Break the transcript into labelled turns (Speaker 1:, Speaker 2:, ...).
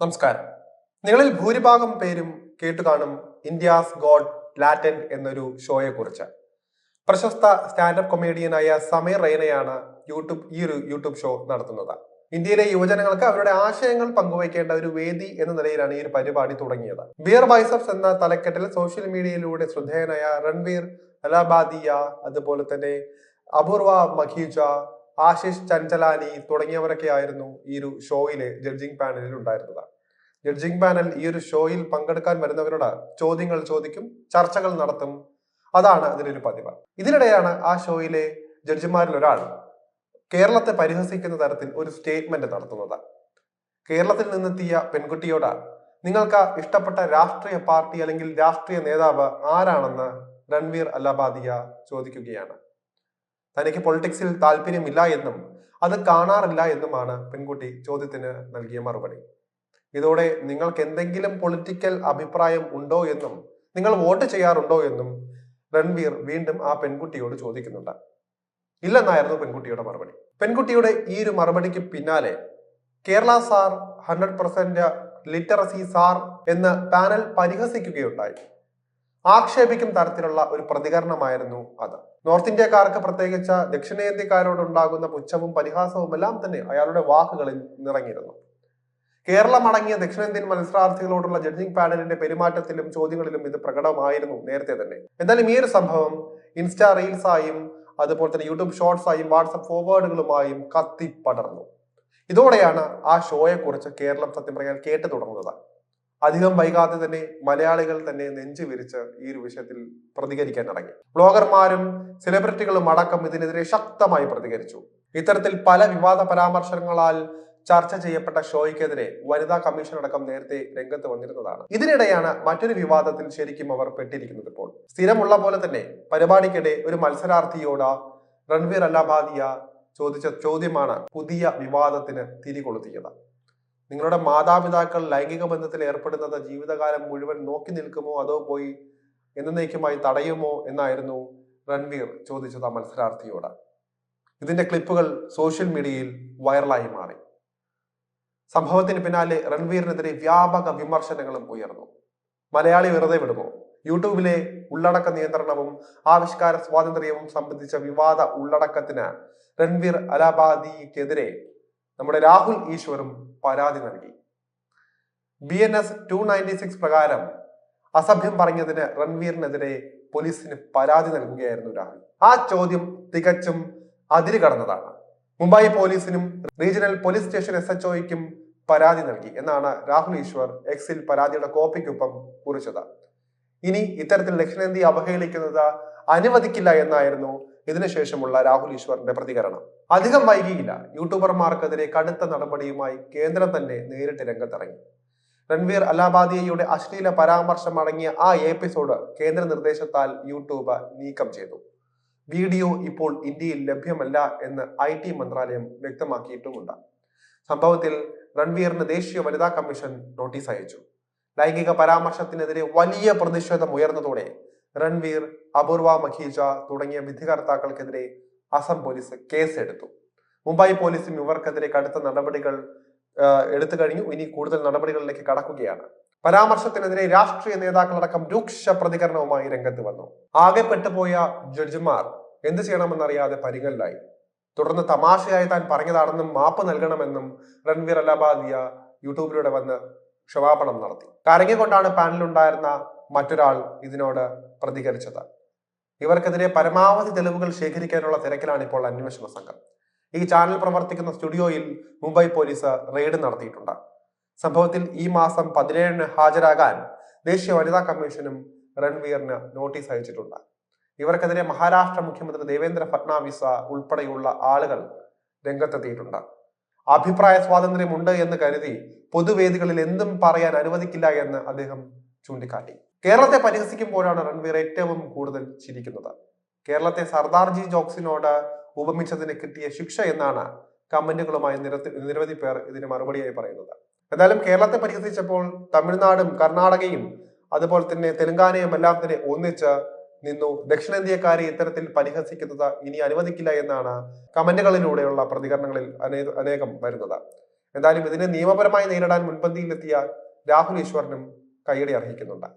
Speaker 1: നമസ്കാരം. നിങ്ങളിൽ ഭൂരിഭാഗം പേരും കേട്ടു കാണും ഇന്ത്യാസ് ഗോഡ് ലാറ്റൻ എന്നൊരു ഷോയെ കുറിച്ച് പ്രശസ്ത സ്റ്റാൻഡപ്പ് കൊമേഡിയനായ സമീർ റെയ്നയാണ് യൂട്യൂബ് ഈ ഒരു യൂട്യൂബ് ഷോ നടത്തുന്നത്. ഇന്ത്യയിലെ യുവജനങ്ങൾക്ക് അവരുടെ ആശയങ്ങൾ പങ്കുവയ്ക്കേണ്ട ഒരു വേദി എന്ന നിലയിലാണ് ഈ ഒരു പരിപാടി തുടങ്ങിയത്. ബിയർ ബൈസപ്സ് എന്ന തലക്കെട്ടിൽ സോഷ്യൽ മീഡിയയിലൂടെ ശ്രദ്ധേയനായ രൺവീർ അലാബാദിയ അതുപോലെ തന്നെ അപൂർവ മഖീജ ആശിഷ് ചഞ്ചലാനി തുടങ്ങിയവരൊക്കെ ആയിരുന്നു ഈ ഒരു ഷോയിലെ ജഡ്ജിംഗ് പാനലിൽ ഉണ്ടായിരുന്നത്. ജഡ്ജിംഗ് പാനൽ ഈ ഒരു ഷോയിൽ പങ്കെടുക്കാൻ വരുന്നവരോട് ചോദ്യങ്ങൾ ചോദിക്കും ചർച്ചകൾ നടത്തും. അതാണ് അതിലൊരു പതിവ്. ഇതിനിടെയാണ് ആ ഷോയിലെ ജഡ്ജിമാരിൽ ഒരാൾ കേരളത്തെ പരിഹസിക്കുന്ന തരത്തിൽ ഒരു സ്റ്റേറ്റ്മെന്റ് നടത്തുന്നത്. കേരളത്തിൽ നിന്നെത്തിയ പെൺകുട്ടിയോട് നിങ്ങൾക്ക് ഇഷ്ടപ്പെട്ട രാഷ്ട്രീയ പാർട്ടി അല്ലെങ്കിൽ രാഷ്ട്രീയ നേതാവ് ആരാണെന്ന് രൺവീർ അല്ലാബാദിയ ചോദിക്കുകയാണ്. തനിക്ക് പൊളിറ്റിക്സിൽ താല്പര്യമില്ല എന്നും അത് കാണാറില്ല എന്നുമാണ് പെൺകുട്ടി ചോദ്യത്തിന് നൽകിയ മറുപടി. ഇതോടെ നിങ്ങൾക്ക് എന്തെങ്കിലും പൊളിറ്റിക്കൽ അഭിപ്രായം ഉണ്ടോ എന്നും നിങ്ങൾ വോട്ട് ചെയ്യാറുണ്ടോ എന്നും രൺവീർ വീണ്ടും ആ പെൺകുട്ടിയോട് ചോദിക്കുന്നുണ്ട്. ഇല്ലെന്നായിരുന്നു പെൺകുട്ടിയുടെ മറുപടി. പെൺകുട്ടിയുടെ ഈ ഒരു മറുപടിക്ക് പിന്നാലെ Kerala sir hundred percent literacy sir എന്ന് പാനൽ പരിഹസിക്കുകയുണ്ടായി. ആക്ഷേപിക്കും തരത്തിലുള്ള ഒരു പ്രതികരണമായിരുന്നു അത്. നോർത്ത് ഇന്ത്യക്കാർക്ക് പ്രത്യേകിച്ച് ദക്ഷിണേന്ത്യക്കാരോടുണ്ടാകുന്ന പുച്ഛവും പരിഹാസവും എല്ലാം തന്നെ അയാളുടെ വാക്കുകളിൽ നിറങ്ങിയിരുന്നു കേരളം അടങ്ങിയ ദക്ഷിണേന്ത്യൻ മത്സരാർത്ഥികളോടുള്ള ജഡ്ജിംഗ് പാനലിന്റെ പെരുമാറ്റത്തിലും ചോദ്യങ്ങളിലും ഇത് പ്രകടമായിരുന്നു നേരത്തെ തന്നെ. എന്തായാലും ഈ ഒരു സംഭവം ഇൻസ്റ്റാ റീൽസായും അതുപോലെ തന്നെ യൂട്യൂബ് ഷോർട്സായും വാട്സപ്പ് ഫോർവേഡുകളുമായും കത്തിപ്പടർന്നു ഇതോടെയാണ് ആ ഷോയെക്കുറിച്ച് കേരളം സത്യം പറയാൻ കേട്ടു തുടങ്ങുന്നത്. അധികം വൈകാതെ തന്നെ മലയാളികൾ തന്നെ നെഞ്ചു വിരിച്ച് ഈ ഒരു വിഷയത്തിൽ പ്രതികരിക്കാൻ തുടങ്ങി. ബ്ലോഗർമാരും സെലിബ്രിറ്റികളും അടക്കം ഇതിനെതിരെ ശക്തമായി പ്രതികരിച്ചു. ഇത്തരത്തിൽ പല വിവാദ പരാമർശങ്ങളാൽ ചർച്ച ചെയ്യപ്പെട്ട ഷോയ്ക്കെതിരെ വനിതാ കമ്മീഷൻ അടക്കം നേരത്തെ രംഗത്ത് വന്നിരുന്നതാണ്. ഇതിനിടെയാണ് മറ്റൊരു വിവാദത്തിൽ ശരിക്കും അവർ പെട്ടിരിക്കുന്നത് ഇപ്പോൾ. സ്ഥിരമുള്ള പോലെ തന്നെ പരിപാടിക്കിടെ ഒരു മത്സരാർത്ഥിയോട് റൺവീർ അല്ലാബാദിയ ചോദിച്ച ചോദ്യമാണ് പുതിയ വിവാദത്തിന് തിരികൊളുത്തിയത്. നിങ്ങളുടെ മാതാപിതാക്കൾ ലൈംഗിക ബന്ധത്തിൽ ഏർപ്പെടുന്നത് ജീവിതകാലം മുഴുവൻ നോക്കി നിൽക്കുമോ? അതോ പോയി എന്നേക്കുമായി തടയുമോ? എന്നായിരുന്നു രൺവീർ ചോദിച്ചത് ആ മത്സരാർത്ഥിയോട്. ഇതിന്റെ ക്ലിപ്പുകൾ സോഷ്യൽ മീഡിയയിൽ വൈറലായി മാറി. സംഭവത്തിന് പിന്നാലെ രൺവീറിനെതിരെ വ്യാപക വിമർശനങ്ങളും ഉയർന്നു. മലയാളി വെറുതെ വിടുമോ? യൂട്യൂബിലെ ഉള്ളടക്ക നിയന്ത്രണവും ആവിഷ്കാര സ്വാതന്ത്ര്യവും സംബന്ധിച്ച വിവാദ ഉള്ളടക്കത്തിന് രൺവീർ അലാബാദിക്കെതിരെ നമ്മുടെ രാഹുൽ ഈശ്വറും പരാതി നൽകി. B N S two ninety six പ്രകാരം അസഭ്യം പറഞ്ഞതിന് റൺവീറിനെതിരെ പോലീസിന് പരാതി നൽകുകയായിരുന്നു രാഹുൽ. ആ ചോദ്യം തികച്ചും അതിര് കടന്നതാണ്. മുംബൈ പോലീസിനും regional police station S H ഒയ്ക്കും പരാതി നൽകി എന്നാണ് രാഹുൽ ഈശ്വർ എക്സിൽ പരാതിയുടെ കോപ്പിക്കൊപ്പം കുറിച്ചത്. ഇനി ഇത്തരത്തിൽ ദക്ഷിണേന്ത്യ അവഹേളിക്കുന്നത് അനുവദിക്കില്ല എന്നായിരുന്നു ഇതിനുശേഷമുള്ള രാഹുൽ ഈശ്വറിന്റെ പ്രതികരണം. അധികം വൈകിയില്ല. യൂട്യൂബർമാർക്കെതിരെ കടുത്ത നടപടിയുമായി കേന്ദ്രം തന്നെ നേരിട്ട് രംഗത്തിറങ്ങി. രൺവീർ അലാബാദിയയുടെ അശ്ലീല പരാമർശം അടങ്ങിയ ആ എപ്പിസോഡ് കേന്ദ്ര നിർദ്ദേശത്താൽ യൂട്യൂബ് നീക്കം ചെയ്തു. വീഡിയോ ഇപ്പോൾ ഇന്ത്യയിൽ ലഭ്യമല്ല എന്ന് ഐ ടി മന്ത്രാലയം വ്യക്തമാക്കിയിട്ടുമുണ്ട്. സംഭവത്തിൽ രൺവീറിന് ദേശീയ വനിതാ കമ്മീഷൻ നോട്ടീസ് അയച്ചു. ലൈംഗിക പരാമർശത്തിനെതിരെ വലിയ പ്രതിഷേധം ഉയർന്നതോടെ രൺവീർ അപൂർവ മഖീജ തുടങ്ങിയ വിധികർത്താക്കൾക്കെതിരെ അസം പോലീസ് കേസെടുത്തു. മുംബൈ പോലീസും ഇവർക്കെതിരെ കടുത്ത നടപടികൾ എടുത്തു കഴിഞ്ഞു. ഇനി കൂടുതൽ നടപടികളിലേക്ക് കടക്കുകയാണ്. പരാമർശത്തിനെതിരെ രാഷ്ട്രീയ നേതാക്കളടക്കം രൂക്ഷ പ്രതികരണവുമായി രംഗത്ത് വന്നു. ആകെ പെട്ടുപോയ ജഡ്ജിമാർ എന്ത് ചെയ്യണമെന്നറിയാതെ പരിഗണിലായി. തുടർന്ന് തമാശയായി താൻ പറഞ്ഞതാണെന്നും മാപ്പ് നൽകണമെന്നും രൺവീർ അലബാദിയ യൂട്യൂബിലൂടെ വന്ന് ക്ഷമാപണം നടത്തി. കരങ്ങിക്കൊണ്ടാണ് പാനലുണ്ടായിരുന്ന മറ്റൊരാൾ ഇതിനോട് പ്രതികരിച്ചത്. ഇവർക്കെതിരെ പരമാവധി തെളിവുകൾ ശേഖരിക്കാനുള്ള തിരക്കിലാണ് ഇപ്പോൾ അന്വേഷണ സംഘം. ഈ ചാനൽ പ്രവർത്തിക്കുന്ന സ്റ്റുഡിയോയിൽ മുംബൈ പോലീസ് റെയ്ഡ് നടത്തിയിട്ടുണ്ട്. സംഭവത്തിൽ ഈ മാസം പതിനേഴിന് ഹാജരാകാൻ ദേശീയ വനിതാ കമ്മീഷനും രൺവീറിന് നോട്ടീസ് അയച്ചിട്ടുണ്ട്. ഇവർക്കെതിരെ മഹാരാഷ്ട്ര മുഖ്യമന്ത്രി ദേവേന്ദ്ര ഫട്നാവിസ് ഉൾപ്പെടെയുള്ള ആളുകൾ രംഗത്തെത്തിയിട്ടുണ്ട്. അഭിപ്രായ സ്വാതന്ത്ര്യമുണ്ട് എന്ന് കരുതി പൊതുവേദികളിൽ എന്തും പറയാൻ അനുവദിക്കില്ല എന്ന് അദ്ദേഹം ചൂണ്ടിക്കാട്ടി. കേരളത്തെ പരിഹസിക്കുമ്പോഴാണ് രൺവീർ ഏറ്റവും കൂടുതൽ ചിരിക്കുന്നത്. കേരളത്തെ സർദാർജി ജോക്സിനോട് ഉപമിച്ചതിന് കിട്ടിയ ശിക്ഷ എന്നാണ് കമന്റുകളുമായി നിരത്തി നിരവധി പേർ ഇതിന് മറുപടിയായി പറയുന്നത്. എന്തായാലും കേരളത്തെ പരിഹസിച്ചപ്പോൾ തമിഴ്നാടും കർണാടകയും അതുപോലെ തന്നെ തെലങ്കാനയും എല്ലാം തന്നെ ഒന്നിച്ച് നിന്നു. ദക്ഷിണേന്ത്യക്കാരെ ഇത്തരത്തിൽ പരിഹസിക്കുന്നത് ഇനി അനുവദിക്കില്ല എന്നാണ് കമന്റുകളിലൂടെയുള്ള പ്രതികരണങ്ങളിൽ അനേ അനേകം വരുന്നത്. എന്തായാലും ഇതിനെ നിയമപരമായി നേരിടാൻ മുൻപന്തിയിലെത്തിയ രാഹുൽ ഈശ്വറിനും കൈയടി അർഹിക്കുന്നുണ്ട്.